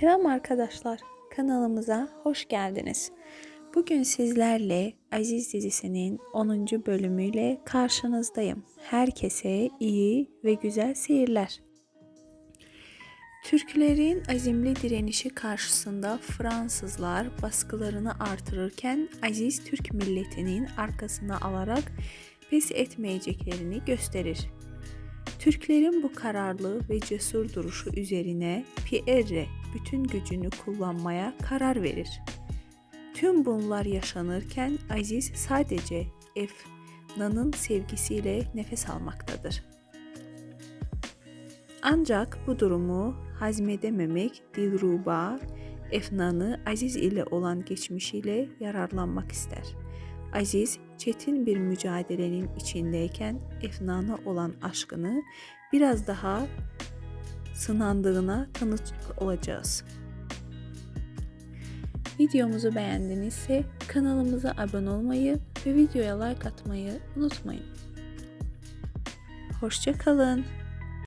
Selam arkadaşlar, kanalımıza hoş geldiniz. Bugün sizlerle Aziz dizisinin 10. bölümüyle karşınızdayım. Herkese iyi ve güzel seyirler. Türklerin azimli direnişi karşısında Fransızlar baskılarını artırırken Aziz Türk milletinin arkasına alarak pes etmeyeceklerini gösterir. Türklerin bu kararlı ve cesur duruşu üzerine Pierre bütün gücünü kullanmaya karar verir. Tüm bunlar yaşanırken Aziz sadece Efna'nın sevgisiyle nefes almaktadır. Ancak bu durumu hazmedememek Dilruba, Efna'nı Aziz ile olan geçmişiyle yararlanmak ister. Aziz çetin bir mücadelenin içindeyken Efna'na olan aşkını biraz daha sınandığına tanık olacağız. Videomuzu beğendinizse kanalımıza abone olmayı ve videoya like atmayı unutmayın. Hoşçakalın.